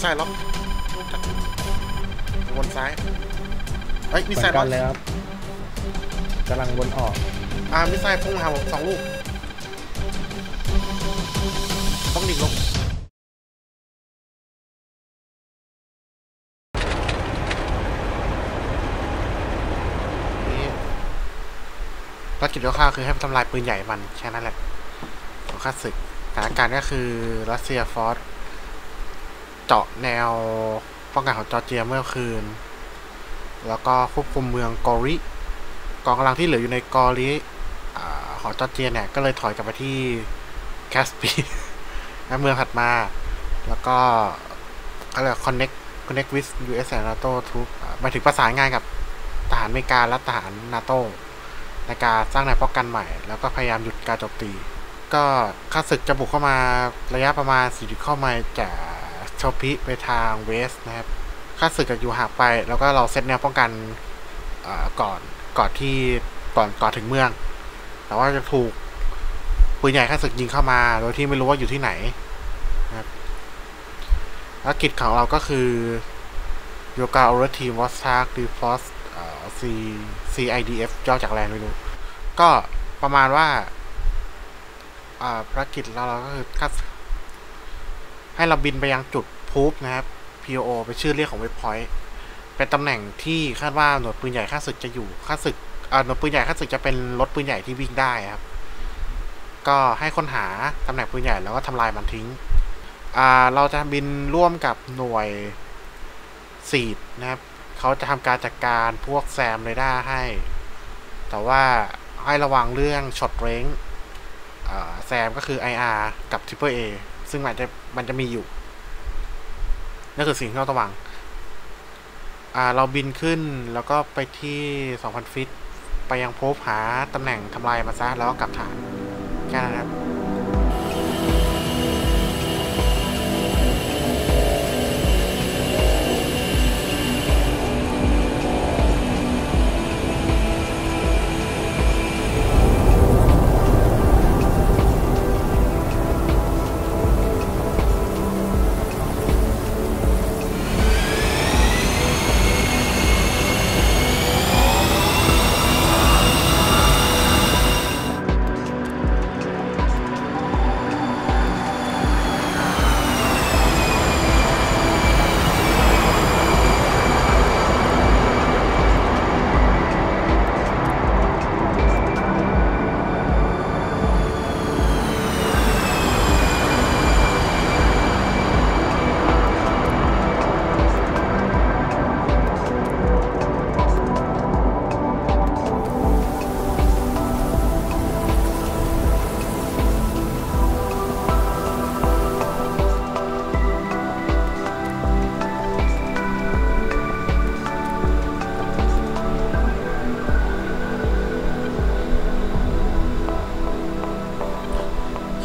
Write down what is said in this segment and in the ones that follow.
ไซล์ล็อกจากวนซ้ายเฮ้ยมิเหสมืไซอนล์ล็กัอนกเลยครับกำลังวนออก อ่ามิสไซล์พุ่งมาหาผมสองลูก ต้องดิ่งลงนี่ภารกิจคร่าวๆคือให้ทำลายปืนใหญ่มันแค่นั้นแหละของข้าศึกสถานการณ์ก็คือรัสเซียฟอร์ส เจาะแนวป้องกันของจอร์เจียเมื่อคืน แล้วก็ควบคุมเมืองกอริกองกำลังที่เหลืออยู่ในกอริอของจอร์เจียเนี่ยก็เลยถอยกลับไปที่แคสปีและเมืองถัดมา แล้วก็อะไร connect connect with US and NATO troops อ่าหมาถึงประสานงานกับทหารอเมริกาและทหารนาโต้ในการสร้างแนวป้องกันใหม่ แล้วก็พยายามหยุดการโจมตี ก็ข้าศึกจะบุกเข้ามาระยะประมาณ 40 เข้ามาจาก โชพิไปทางเวสนะครับค่าศึกกับอยู่ห่างไป แล้วก็เราเซตแนวป้องกันก่อนก่อนที่ก่อนก่อนถึงเมือง แต่ว่าจะถูกปืนใหญ่ค่าศึกยิงเข้ามา โดยที่ไม่รู้ว่าอยู่ที่ไหนนะครับแล้วกิจของเราก็คือโยกาโอเรทีมวอสทาร์ดีฟอสซี CIDF ย่อจากแรงไม่รู้ ก็ประมาณว่าภารกิจเราเราก็คือคัด ให้เราบินไปยังจุดพูฟนะครับ PO เป็นชื่อเรียกของเว็บพอยต์เป็นตำแหน่งที่คาดว่าหน่วยปืนใหญ่ค่าศึกจะอยู่ค่าศึกหน่วยปืนใหญ่ค่าศึกจะเป็นรถปืนใหญ่ที่วิ่งได้ครับ ก็ให้ค้นหาตำแหน่งปืนใหญ่แล้วก็ทำลายมันทิ้งเราจะบินร่วมกับหน่วยซีดนะครับเขาจะทำการจัดการพวกแซมเรดาร์ให้ แต่ว่าให้ระวังเรื่องช็อตเร้งแซมก็คือ IR กับ Triple A ซึ่งมันจะมันจะมีอยู่นั่นคือสิ่งที่เราต้องระวังอ่าเราบินขึ้นแล้วก็ไปที่2,000ฟิต ไปยังพบหาตำแหน่งทำลายมาซะแล้วก็กลับฐานแค่นั้นครับ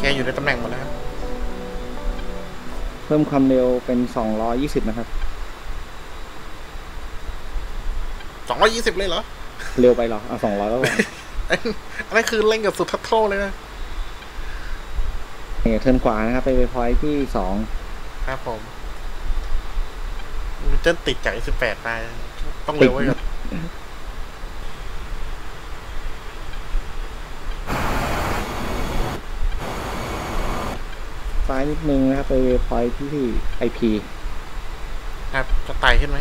โอเคอยู่ในตำแหน่งหมดแล้วครับเพิ่มความเร็วเป็น220นะครับ220เลยเหรอ เร็วไปเหรอเอา200ก็พออันนั้นคือเล่นกับสุดทัตโทเลยนะเนี่ยเทิร์นขวานะครับ ไปเวพอยที่ครับผมมันจะติดจาก18มาต้องเร็วไว้ก่อน 2 ซ้าย นิดนึงนะครับไปเวพอยที่ IP ครับจะไต่ขึ้นไหม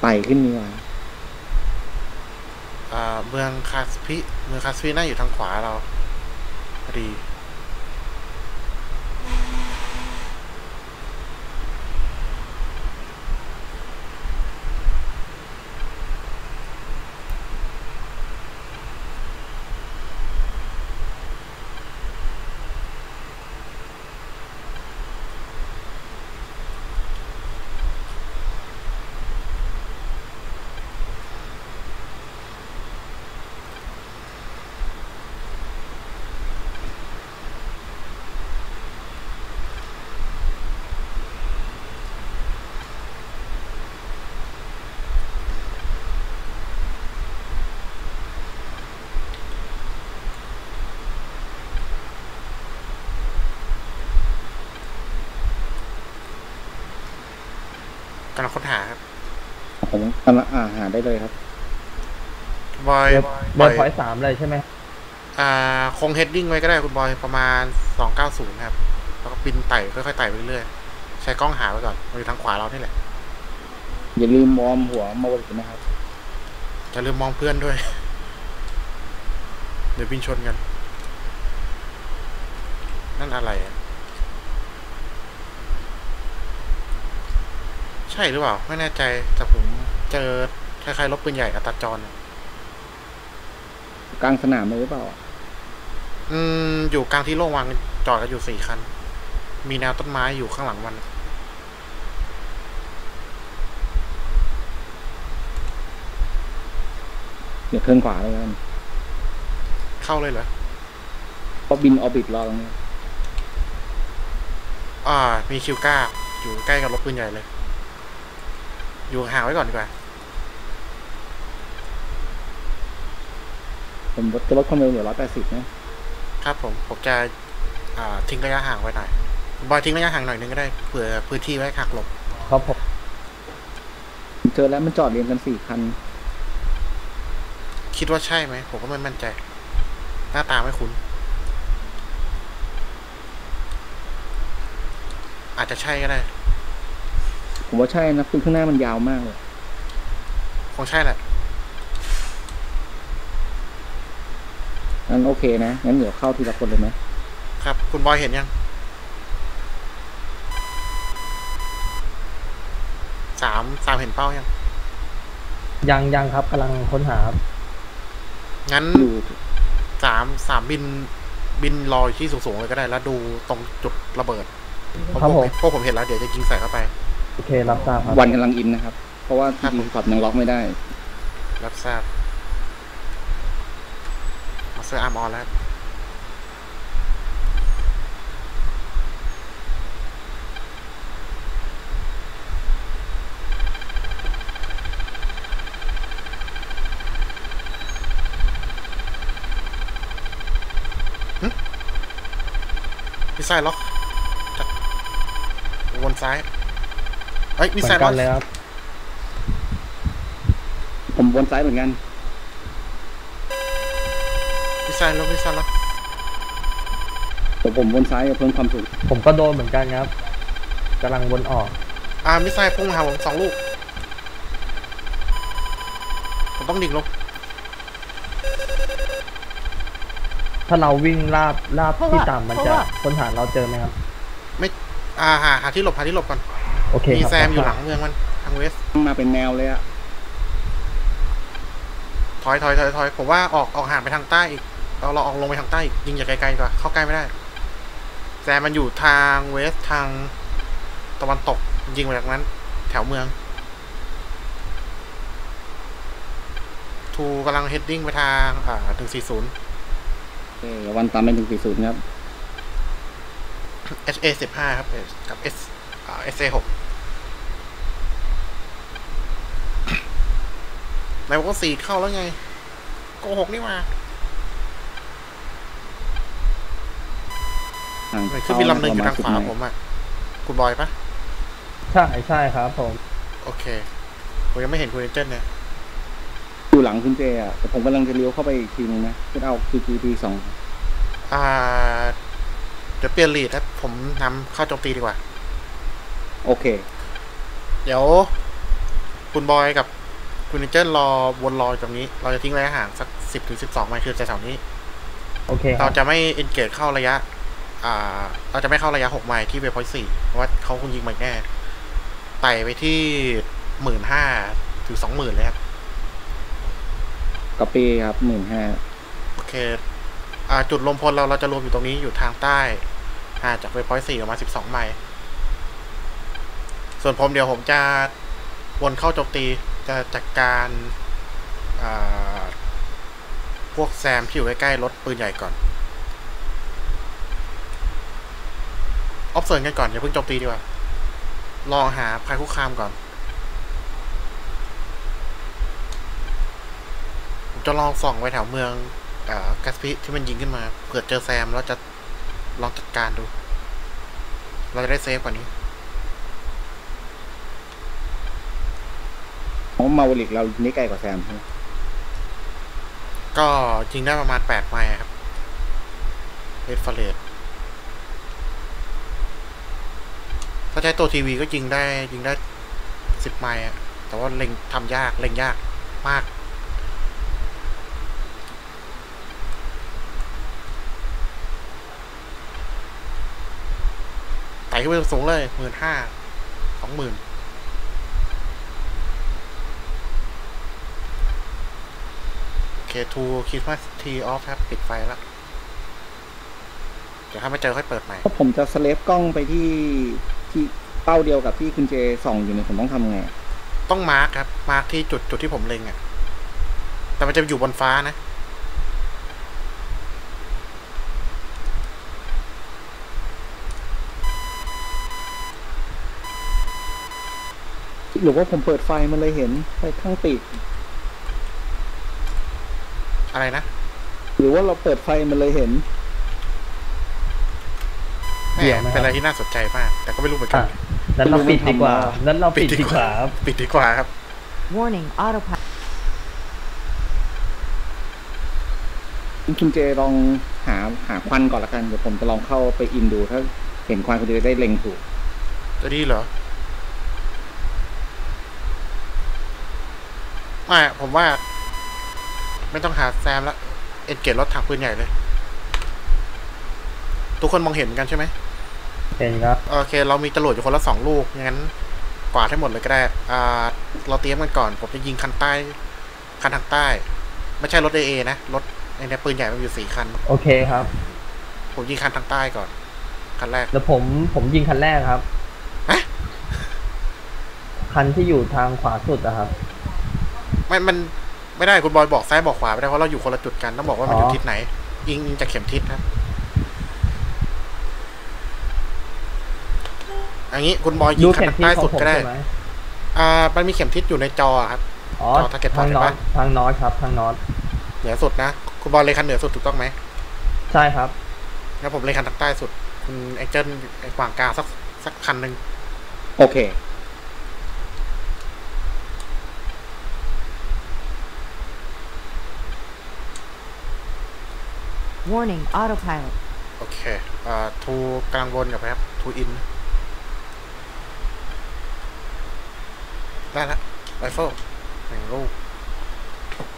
ไต่ขึ้นดีกว่าอ่าเมืองคาสพิ เมืองคาสพิน่าอยู่ทางขวาเราพอดีำลังค้นหาครับผมกำลังอ่าหาได้เลยครับบอยเบบออยร์พอยต์สามเลยใช่ไหมอ่า คงเฮดดิ้งไว้ก็ได้คุณบอยประมาณสองเก้าศูนย์ครับ แล้วก็บินไต่ค่อยๆไต่ไปเรื่อยๆใช้กล้องหาไว้ก่อนมันอยู่ทางขวาเรานี่แหละ อย่าลืมวอร์มหัวมาบนนะครับจะลืมมองเพื่อนด้วย เดี๋ยวบินชนกัน นั่นอะไรอะ ใช่หรือเปล่า ไม่แน่ใจแต่ผมเจอคล้ายๆรถปืนใหญ่อัตราจรอะกลางสนามเลยหรือเปล่า อืม อยู่กลางที่โล่งวางจอดกันอยู่สี่คัน มีแนวต้นไม้อยู่ข้างหลังมัน เดี๋ยวเทิร์นขวาเลยกัน เข้าเลยเหรอเพราะบินออร์บิทรอตรงนี้ อ่า มีคิวก้า อยู่ใกล้กับรถปืนใหญ่เลย อยู่ห่างไว้ก่อนดีกว่า ผมจะลดความเร็วเหลือร้อยแปดสิบนะครับผม ผมจะอ่าทิ้งระยะห่างไว้หน่อยคุณบอยทิ้งระยะห่างหน่อยนึงก็ได้ เผื่อพื้นที่ไว้หักหลบ ครับผมผม เจอแล้วมันจอดเรียงกันสี่คัน คิดว่าใช่ไหม ผมก็ไม่มั่นใจ หน้าตาไม่คุ้น อาจจะใช่ก็ได้ ผมว่าใช่นะคือข้างหน้ามันยาวมากเลย คงใช่แหละงั้นโอเคนะ งั้นเดี๋ยวเข้าทีละคนเลยไหมครับ คุณบอยเห็นยัง สามสามเห็นเป้ายัง ยังยังครับกำลังค้นหาครับงั้นอยู่สามสามบินบินลอยที่สูงๆเลยก็ได้ แล้วดูตรงจุดระเบิดเพราะครับผผมมเพราะผมเห็นแล้ว เดี๋ยวจะยิงใส่เข้าไป โอเครับทราบครับ วันกำลังอินนะครับ เพราะว่าครับผมทีพอร์ตยังล็อกไม่ได้ รับทราบมาเซอร์อาร์มออนแล้วมิสไซล์ล็อกจัดวนซ้าย เอ้ยมิสเหมืไซอนล์กัล็อนกเลยครับ ผมวนซ้ายเหมือนกันมิสไซล์ล็อกมิสไซล์ล็อกแต่ผมวนซ้ายเพิ่มความสูงผมก็โดนเหมือนกันครับกำลังวนออก อ่ามิสไซล์พุ่งมาหาผมสองลูก ผมต้องดิ่งลงถ้าเราวิ่งลาบลาบเพราะที่ว่าต่ำมันเพราะจะว่า ค้นหาเราเจอไหมครับ อ่าหาหาที่หลบหาที่หลบก่อน โอเคมีครับแซมอยู่คหรัลับงเมืองมันทางเวสมาเป็นแนวเลยอะถอยถอยถอยถอยผมว่าออกออกห่างไปทางใต้อีกเราเราออกลงไปทางใต้อีกยิงจากไกลๆดีกว่าเข้าใกล้ไม่ได้ แซมมันอยู่ทางเวสทางตะวันตกยิงมาจากนั้น แถวเมืองทูกำลังเฮดดิ้งไปทาง อ่าถึงสี่ศูนย์โอเควันตามไปถึงสี่ศูนย์ครับ HA สิบห้าครับเอ่อกับ S อ่า SA หก ไหนบอกว่าสี่เข้าแล้วไง โกหกนี่หว่าทางไหนคือมีลำหนึ่งอยู่ทางขวาประณผมอะ คุณบอยปะใช่ใช่ครับผม โอเค ผมยังไม่เห็นคุณเอเจนเนี่ยอยู่หลังคุณเจอะแต่ผมกำลังจะเลี้ยวเข้าไปอีกทีนึงนะเพื่อเอา QGP สองอ่าเดี๋ยวเปลี่ยนลีดครับผมนำเข้าโจมตีดีกว่า โอเค เดี๋ยว คุณบอยกับ คุณเอเจนรอวนรออยู่ตรงนี้ เราจะทิ้งระยะห่างสักสิบถึงสิบสองไมล์คือแถวๆนี้ โอเคคเรารับจะไม่เอนเกจเข้าระยะ อ่า เราจะไม่เข้าระยะหกไมล์ที่เวพอยต์สี่เพราะว่าเขาคงยิงมาแน่ไต่ไปที่หมื่นห้าถึงสองหมื่นเลยครับกับปีครับหมื่นห้าโอเค อ่า จุดรวมพลเราเราจะรวมอยู่ตรงนี้อยู่ทางใต้ห่างจากเวพอยต์สี่ประมาณสิบสองไมล์ส่วนผมเดี๋ยวผมจะวนเข้าโจมตี จะจัดการาพวกแซมที่อยู่ใกล้ๆรถปืนใหญ่ก่อน ออฟเซิร์นกันก่อน อย่าเพิ่งโจมตีดีกว่า ลองหาภัยคุกคามก่อน ผมจะลองส่องไปแถวเมืองอกัสพิที่มันยิงขึ้นมา เผื่อเจอแซมแล้วจะลองจัดการดู เราจะได้เซฟกว่านี้ ของมาวลิกเรายิงไกลกว่าแซมใช่ไหมก็ยิงได้ประมาณแปดไมล์ครับเรดฟาเรตถ้าใช้ตัวทีวีก็ยิงได้ยิงได้สิบไมล์แต่ว่าเล็งทำยาก เล็งยากมาก ไต่ขึ้นไปสูงเลยหมื่นห้าสองหมื่น เคทูคิดว่าทีออฟครับ ปิดไฟแล้ว เดี๋ยวถ้าไม่เจอค่อยเปิดใหม่ถ้าผมจะสเลฟกล้องไปที่ที่เป้าเดียวกับที่คุณเจส่องอยู่เนี่ยผมต้องทำไง ต้องมาร์คครับ มาร์คที่จุดจุดที่ผมเล็งอะ่ะ แต่มันจะอยู่บนฟ้านะ หรือว่าผมเปิดไฟมันเลยเห็นไฟข้างปีก อะไรนะหรือว่าเราเปิดไฟมันเลยเห็นแหเดี๋ยวมนะครับเป็นอะไรที่น่าสนใจมาก แต่ก็ไม่รู้เหมือนกัอะนนั้นเราปิดดีกว่าไม่รู้มันทำอะไรนั้นเราปิดดีกว่าครับปิดดีกว่าครับ Warning, autopilot. คุณเจลองหาหาควันก่อนละกันเดี๋ยวผมจะลองเข้าไปอินดู ถ้าเห็นควันคุณเจได้เล็งถูกจะดีเหรอไม่อะผมว่า ไม่ต้องหาแซมละเอ็นเกตรถถังปืนใหญ่เลย ทุกคนมองเห็นเหมือนกันใช่ไหมเห็นครับ โอเค เรามีจรวดอยู่คนละสองลูกงั้นกวาดให้หมดเลยก็ได้ อ่า เราเตรียมกันก่อน ผมจะยิงคันใต้ คันทางใต้ ไม่ใช่รถเอเอนะ รถไอ้เนี่ยปืนใหญ่มันอยู่สี่คัน โอเคครับ ผมยิงคันทางใต้ก่อน คันแรก แล้วผม ผมยิงคันแรกครับฮะคันที่อยู่ทางขวาสุดอะครับ ไม่ มัน ไม่ได้คุณบอยบอกซ้ายบอกขวาไม่ได้เพราะเราอยู่คนละจุดกันต้องบอกว่ามันอยู่อ๋อทิศไหนยิงยิงจากเข็มทิศครับอันนี้คุณบอยยิดูงคันเข็มทางทิศใต้ขอสุงดผมก็ได้ใช่ไหมอ่า มันมีเข็มทิศอยู่ในจอครับอ๋อจอ target ทาง point นอตเห็นปะทางนอตครับทางนอตเหนือสุดนะ คุณบอยเลยคันเหนือสุดถูกต้องไหม ใช่ครับงั้นผมเลยคันทางใต้สุด คุณไอเจิ้ลไอขวางกลางสักสักคันหนึ่งโอเค Warning, autopilot. โอเคอ่าทูกลางวนกับครับทูอิน ได้ละไรเฟิลหนึ่งลูก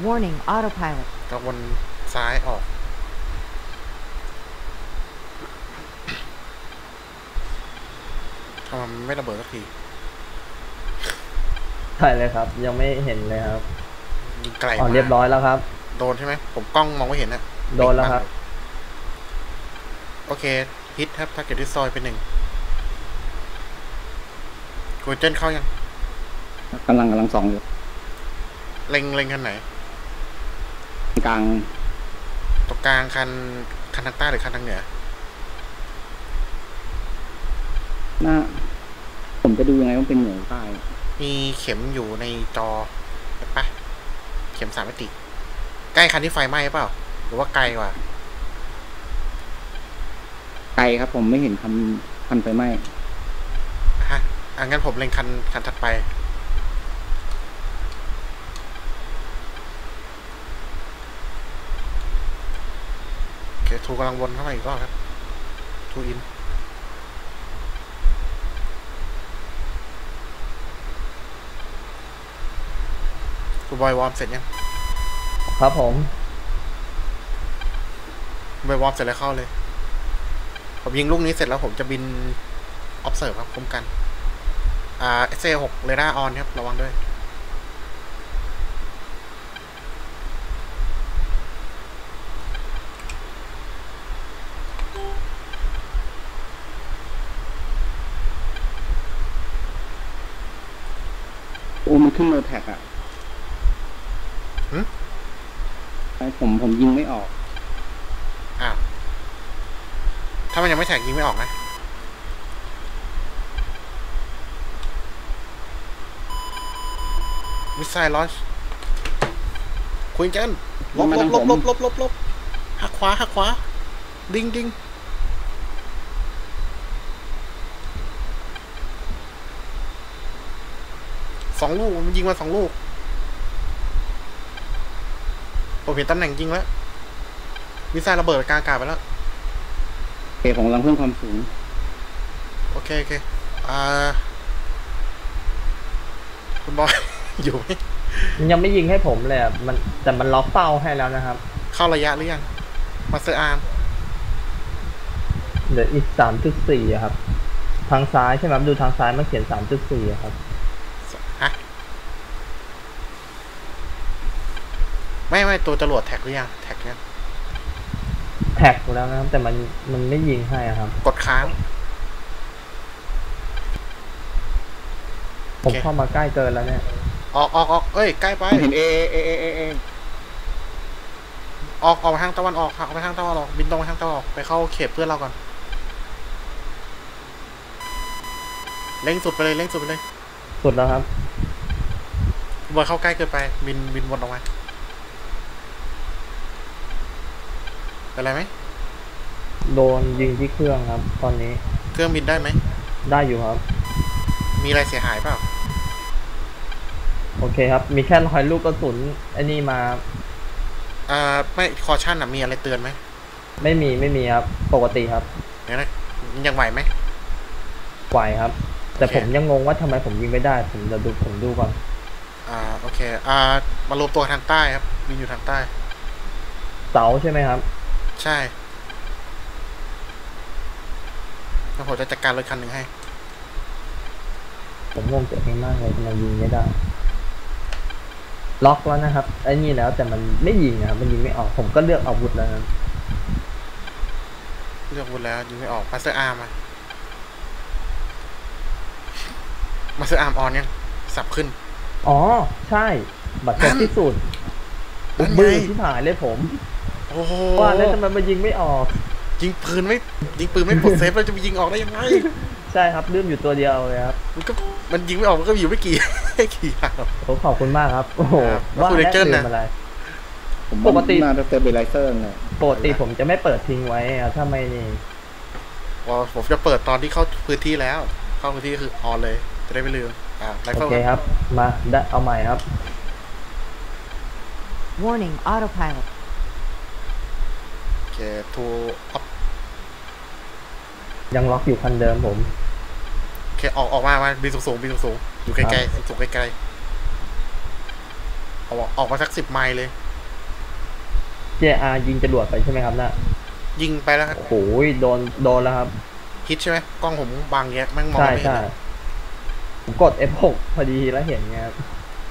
Warning, autopilot. กลางวนซ้ายออก ทำไมมันไม่ระเบิดสักที ใช่เลยครับ ยังไม่เห็นเลยครับยิงไกลอ๋อมากเรียบร้อยแล้วครับ โดนใช่ไหม ผมกล้องมองไม่เห็นนะ โดนแล้วครับ โอเคฮิตครับถ้าเกิดที่ซอยเป็นหนึ่งกูเจนเข้ายังกำลังกำลังส่องอยู่ เล็งเล็งคันไหน กลางตรงกลางคันคันทางใต้หรือคันทางเหนือหน้า ผมจะดูยังไงว่าเป็นเหนือหรือใต้ มีเข็มอยู่ในจอเห็นปะเข็มสามมิติ ใกล้คันที่ไฟไหม้เปล่า หรือว่าไกลกว่า ไกลครับ ผมไม่เห็นคันคันไฟไหม้ฮะอะงั้นผมเล็งคันคันถัดไป โอเคทูกำลังวนเข้ามาอีกรอบครับ ทูอินคุณบอยวอร์มเสร็จยัง ครับผม คุณบอยวอร์มเสร็จแล้วเข้าเลย ผมยิงลูกนี้เสร็จแล้วผมจะบิน observe ครับคุ้มกัน อ่าเอสเหกเรดาร์ออนครับ ระวังด้วยโอ้มันขึ้นโนแท็กอะ หึ ไอ้ผมผมยิงไม่ออก อ้าว ถ้ามันยัง ไม่แท็กยิงไม่ออกนะมิสไซล์ลอนช์คุยกันลบลบลบลบลบลบลบหักขวาหักขวา ดิงดิงสองลูก มันยิงมาสองลูก ผมเห็นตำแหน่งยิงแล้วมิสไซล์ระเบิดกลางอากาศไปแล้ว เคผมกำลังเพิ่มความสูง โอเค โอเค อ่า คุณบอย อยู่ไหมมันยังไม่ยิงให้ผมเลยอะมันแต่มันล็อกเป้าให้แล้วนะครับ เข้าระยะหรือยัง มาสเตอร์อาร์มเหลืออีกสามจุดสี่ครับ ทางซ้ายใช่ไหมครับดูทางซ้ายมันเขียนสามจุดสี่ครับ ฮะ ไม่ไม่ตัวจรวดแท็กหรือยัง แท็กยังแท็กแล้วนะครับ แต่มันมันไม่ยิงให้อะครับ กดค้าง ผมโอเคเข้ามาใกล้เกินแล้วเนี่ย ออกออกออกเอ้ย ใกล้ไปผมเห็นเอเอเอเอเอออกออกไปทางตะวันออกออกไปทางตะวันออก บินตรงไปทางตะวันออก ไปเข้าเขตเพื่อนเราก่อน เร่งสุดไปเลยเร่งสุดไปเลย สุดแล้วครับบอยเข้าใกล้เกินไป บินบินวนออกมา เป็นไรไหมโดนยิงที่เครื่องครับ ตอนนี้เครื่องบินได้ไหมได้อยู่ครับ มีอะไรเสียหายเปล่าโอเคครับ มีแค่รอยลูกกระสุนไอ้นี่มาอ่าไม่คอชั่นอะมีอะไรเตือนไหมไม่มีไม่มีครับ ปกติครับเดี๋ยวนะยังไหวไหมไหวครับ แต่โอเคผมยังงงว่าทำไมผมยิงไม่ได้ ผมจะดูผมดูก่อนอ่าโอเค อ่ามารวมตัวทางใต้ครับบินอยู่ทางใต้เสาใช่ไหมครับ ใช่แล้วผมจะจัดการรถคันหนึ่งให้ ผมงงตัวเองมากเลยทำไมยิงไม่ได้ ล็อกแล้วนะครับ ไอ้นี่แล้วแต่มันไม่ยิงนะครับ มันยิงไม่ออก ผมก็เลือกอาวุธแล้วนะเลือกวุธแล้วยิงไม่ออกมาสเตอร์อาร์มอะมาสเตอร์อาร์มออนยังสับขึ้น อ๋อ ใช่ บัตรเจ็บที่สุดนั่นไงมือที่หายเลยผม โอ้โหว่าแล้วทำไมมันยิงไม่ออก ยิงปืนไม่ยิงปืนไม่ปลดเซฟแล้วจะไปยิงออกได้ยังไง ใช่ครับลืมอยู่ตัวเดียวเลยครับ มันก็มันยิงไม่ออกมันก็อยู่ไม่กี่ไม่กี่อย่างหรอกโอ้ขอบคุณมากครับ โอ้โหครับแล้วว่าคุณแล้ว Rachel ลืน่ะมอะไรผมปกติน่าจะเซเบลไลเซอร์เลยปกติผมจะไม่เปิดทิ้งไว้อะถ้าไม่นี่ว่าผมจะเปิดตอนที่เข้าพื้นที่แล้ว เข้าพื้นที่คือออนเลย จะได้ไม่ลืมอ่าไรโอเฟิลเคครับ มาได้เอาใหม่ครับ Warning, autopilot. โอเคทูออฟยังล็อกอยู่คันเดิมผมโอเคออกออกมามาบินสูงๆบินสูงๆอยู่ไกลๆสูงๆไกลๆออกออกมาสักสิบไมล์เลย JR ยิงจรวดไปใช่ไหมครับน่ะยิงไปแล้วครับโอ้โหโดนโดนแล้วครับฮิตใช่ไหมกล้องผมบางแยะแม่งมองใช่ไม่เห็นใช่เลยผมกด F6 พอดีแล้วเห็นไงครับ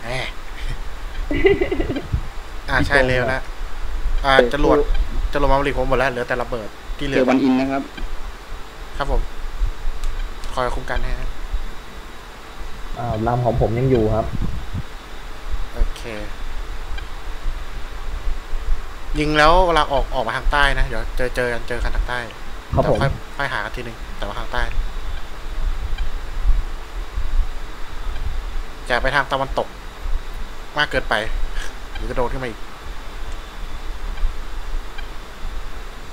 แหมอ่าใช่เร็วแล้วอ่าจรวด จรวดมาบริกผมหมดแล้วเหลือแต่ระเบิดที่เหลืเจออวันอินนะครับ ครับผม คอยคุ้มกันให้นะอ่าลำของผมยังอยู่ครับ โอเค ยิงแล้วเวลาออกออกมาทางใต้นะ เดี๋ยวเจอเจอกันเจอกันทางใต้ครับผมแต่ค่อยค่อยหากันทีหนึ่งแต่ว่าทางใต้อย่าไปทางตะวันตก มากเกินไปหรือจะโดนขึ้นมาอีก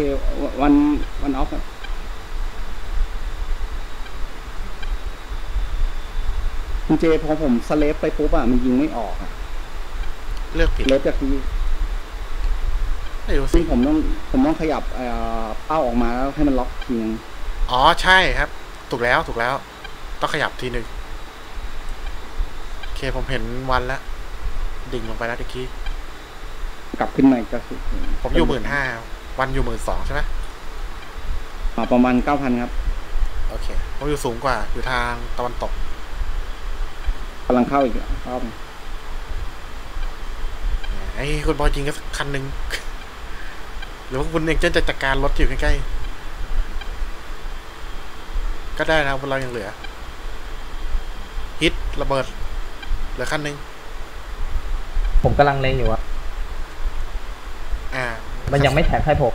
โอเควันวันออฟคุณเจพอผมสเลฟไปปุ๊บอะมันยิงไม่ออกอะเลือกผิดเลฟจากที่ไม่รู้สิ ซึ่งผมต้องผมต้องขยับเอ่อเป้าออกมาแล้วให้มันล็อกทีนึงอ๋อใช่ครับ ถูกแล้วถูกแล้ว ต้องขยับทีหนึ่งโอเคผมเห็นวันแล้ว ดิ่งลงไปแล้วตะกี้ กลับขึ้นมาอีกกระสุนผมอยู่หมื่นห้า วันอยู่หมื่นสองใช่ไหมอ่าประมาณเก้าพันครับโอเคผมอยู่สูงกว่าอยู่ทางตะวันตกกำลังเข้าอีกรอบไอ้คุณบอยจริงก็สักคันหนึ่งหรือว่าคุณเองจะจัดการรถที่อยู่ใกล้ๆก็ได้นะเรายังเหลือ ฮิตระเบิดเหลือคันหนึ่งผมกำลังเล็งอยู่อะอ่า มันยังไม่แท็กให้ผม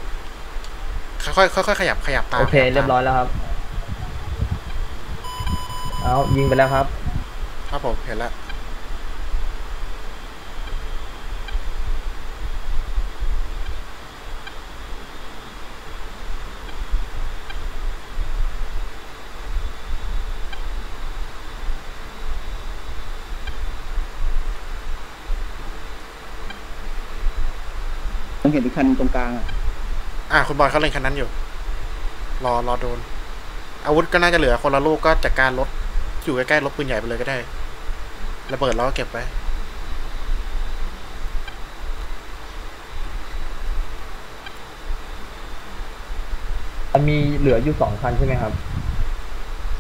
ค่อยๆค่อยๆขยับขยับตามโอเคขตามเรียบร้อยแล้วครับ เอายิงไปแล้วครับ ครับผมเห็นแล้ว ผมเห็นอีกคันตรงกลางอะอ่าคุณบอยเขาเล่นคันนั้นอยู่ รอรอโดน อาวุธก็น่าจะเหลือคนละลูกก็จัดการรถอยู่ใกล้ๆรถปืนใหญ่ไปเลยก็ได้ระเบิดเราก็เก็บไว้มันมีเหลืออยู่สองคันใช่ไหมครับ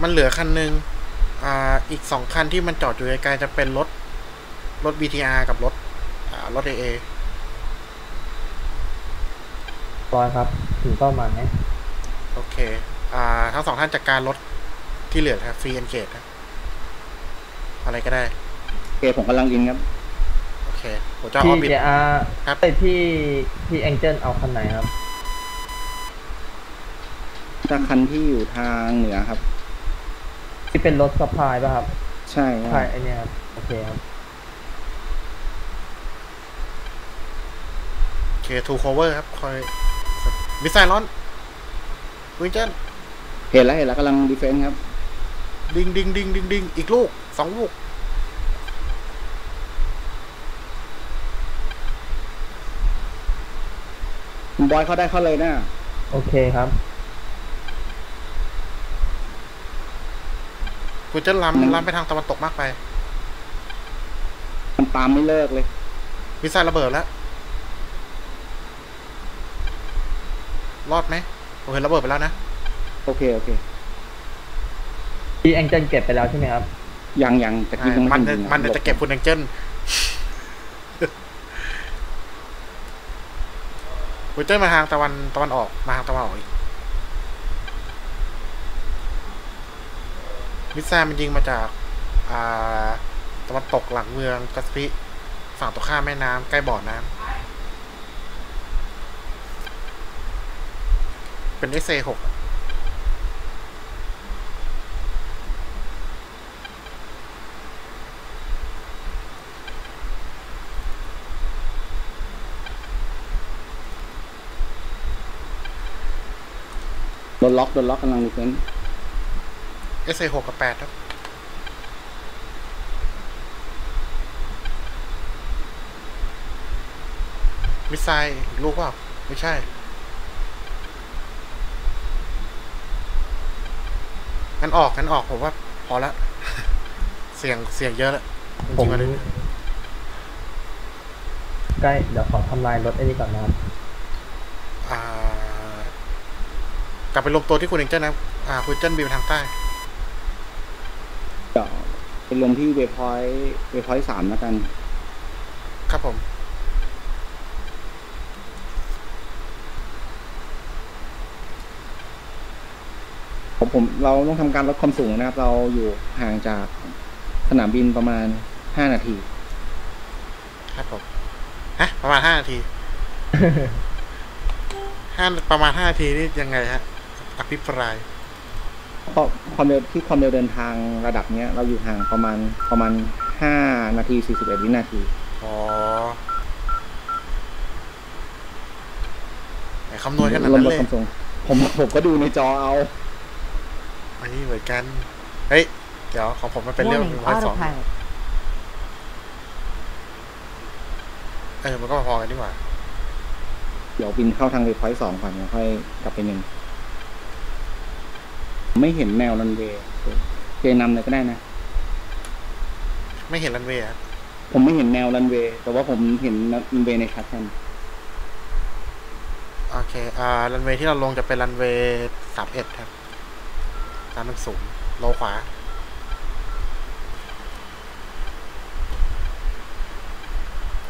มันเหลือคันหนึ่งอ่า อีกสองคันที่มันจอดอยู่ไกลๆจะเป็นรถ รถ BTR กับรถ อ่ารถ AA ร้อยครับ ถึงเป้าหมายโอเค อ่า ทั้งสองท่านจัดการรถที่เหลือครับฟรีเอนเกตอะไรก็ได้โอเคผมกำลังอินครับ โอเคผมจะอพี่อบิทเจอาครับไอยพี่พี่แองเจิลเอาคันไหนครับถ้าคันที่อยู่ทางเหนือครับ ที่เป็นรถสปายป่ะครับ ใช่คใช่รับไอเนี้ยครับ โอเคครับโอเคทูโคเวอร์ครับคอย มิสไซล์ร้อนวิงเจนเห็นแล้วเห็นแล้วกำลังดีเฟนต์ครับ ดิงดิงดิงดิงดิงอีกลูกสองลูกคุณบอยเขาได้เข้าเลยนะโอเคครับ คุณจะล้ำล้ำไปทางตะวันตกมากไป มันตามไม่เลิกเลยมิสไซล์ระเบิดแล้ว รอดไหมผมเห็นระเบิดไปแล้วนะ โอเค โอเคพี่แองเจิลเก็บไปแล้วใช่ไหมครับ ยังยังแต่กี้ยังมันไทัเนี่ยยิงมันเนี่ยจะเก็บคุณแองเจิลคุณเจิ้ลมาทางตะวันตะวันออกมาทางตะวันออกอีกมิสไซล์มันยิงมาจากอ่าตะวันตกหลังเมืองกัสปิฝั่งตรงข้ามแม่น้ำใกล้บ่อน้ำ เป็น SA หกโดนล็อกโดนล็อกกำลังดีเฟนต์ SA หกกับแปดครับมิสไซล์อีกลูกเปล่าไม่ใช่ งั้นออกงั้นออกผมว่าพอละ เสียงเสียงเยอะแล้วจผมริงๆมาเลยใกล้เดี๋ยวขอทำลายรถไอ้นี้ก่อนนะครับอ่ากลับไปรวมตัวที่คุณเองเจ้านะอ่าคุณเจ้าบิวทางใต้ เดี๋ยวไปลงที่เวพอยต์เวพอยต์สามแล้วกัน ครับผม ผมผมเราต้องทำการลดความสูงนะครับ เราอยู่ห่างจากสนามบินประมาณห้านาที ครับผมฮะประมาณห้านาทีห้าประมาณห้านาทีนี่ยังไงฮะอภิปรายเพราะความเร็วที่ความเร็วเดินทางระดับเนี้ย เราอยู่ห่างประมาณประมาณห้านาทีสี่สิบเอ็ดวินาทีอ๋อไหนคำนวณขนาดรวมนั้นลดเลยความสูงผมผมก็ดูในจอเอา อันนี้เหมือนกัน เฮ้ย เดี๋ยวของผมมันเป็นเรื่อง Warning ร้อยสอง autopilot. เออมันก็พอกันดีกว่า เดี๋ยวบินเข้าทางเวพอยต์สองก่อนแล้วค่อยกลับไปหนึ่ง ไม่เห็นแนวรันเวย์เจนำเลยก็ได้นะ ไม่เห็นรันเวย์อะผมไม่เห็นแนวรันเวย์แต่ว่าผมเห็นรันเวย์ในแคปชั่นโอเค อ่า รันเวย์ที่เราลงจะเป็นรันเวย์สามเอ็ดครับ สามหนึ่งศูนย์โลขวา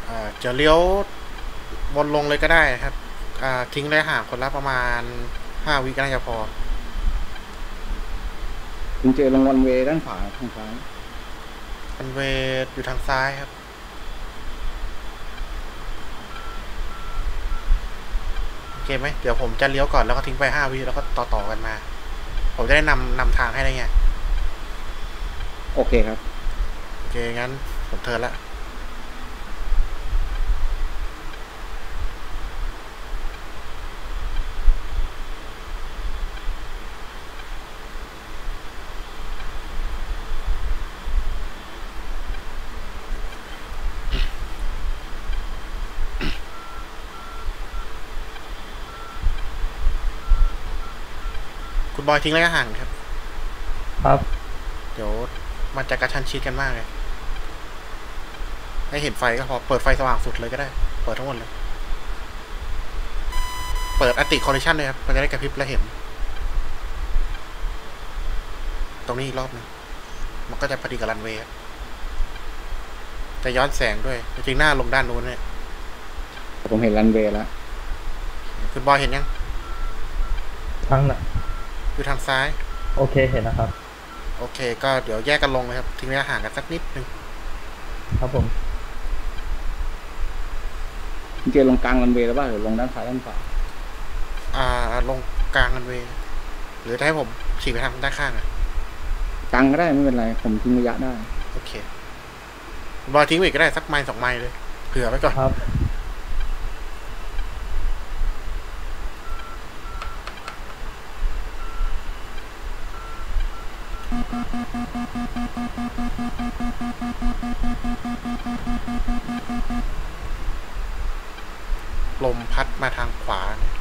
อ่าจะเลี้ยวบนลงเลยก็ได้ครับอ่าทิ้งระยะห่างคนละประมาณห้าวิก็น่าจะพอ คุณเจลงรันเวย์ด้านขวาทางซ้ายรันเวย์อยู่ทางซ้ายครับโอเคไหมเดี๋ยวผมจะเลี้ยวก่อนแล้วก็ทิ้งไปห้าวิแล้วก็ต่อต่อๆกันมา ผมจะได้นำนำทางให้ได้ไง โอเคครับ โอเค งั้นผมเทิร์นละ บอยทิ้งระยะห่างครับ ครับ เดี๋ยวมันจะกระชั้นชิดกันมากเลย ให้เห็นไฟก็พอ เปิดไฟสว่างสุดเลยก็ได้ เปิดทั้งหมดเลย เปิดอติคอ l ิชันเลยครับ มันจะได้กระพริบและเห็น ตรงนี้อีกรอบหนึง มันก็จะพอดีกับรันเวย์ครับจะย้อนแสงด้วย จริงๆหน้าลงด้านนู้นเนี่ย ผมเห็นรันเวย์แล้ว คุณบอยเห็นยังทั้งน่ะ อยู่ทางซ้าย โอเคเห็นนะครับ โอเค ก็เดี๋ยวแยกกันลงเลยครับ ทิ้งระยะห่างกันสักนิดนึงครับผมคุณเจลงกลางรันเวย์แล้วป่ะหรือลงด้านซ้ายด้านขวาอ่า ลงกลางรันเวย์หรือจะให้ผมฉีกไปทางด้านข้างอะกลางก็ได้ไม่เป็นไร ผมทิ้งระยะได้ โอเคคุณบอยทิ้งไว้อีกก็ได้สักไมล์สองไมล์เลย เผื่อไว้ก่อนครับ ลมพัดมาทางขวานะ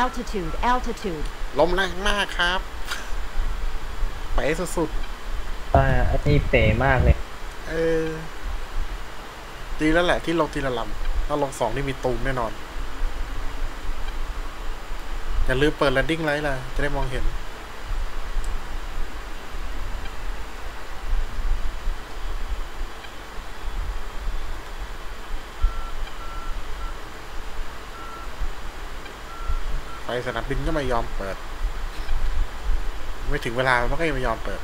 Altitude, altitude. ลมแรงมากครับ ไปให้สุดอ่าอันนี้เป๋มากเลยๆเออดีแล้วแหละที่ลงทีละลำถ้าลงสองนี่มีตูมแน่นอน อย่าลืมเปิด landing light ล่ะ จะได้มองเห็น สนามบินก็ไม่ยอมเปิด ไม่ถึงเวลามันก็ยังไม่ยอมเปิด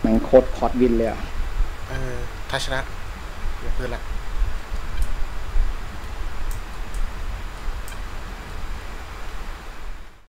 แมันโคตรคอร์ดวินเลยอะเออทัชนะอย่าเพื่อนละ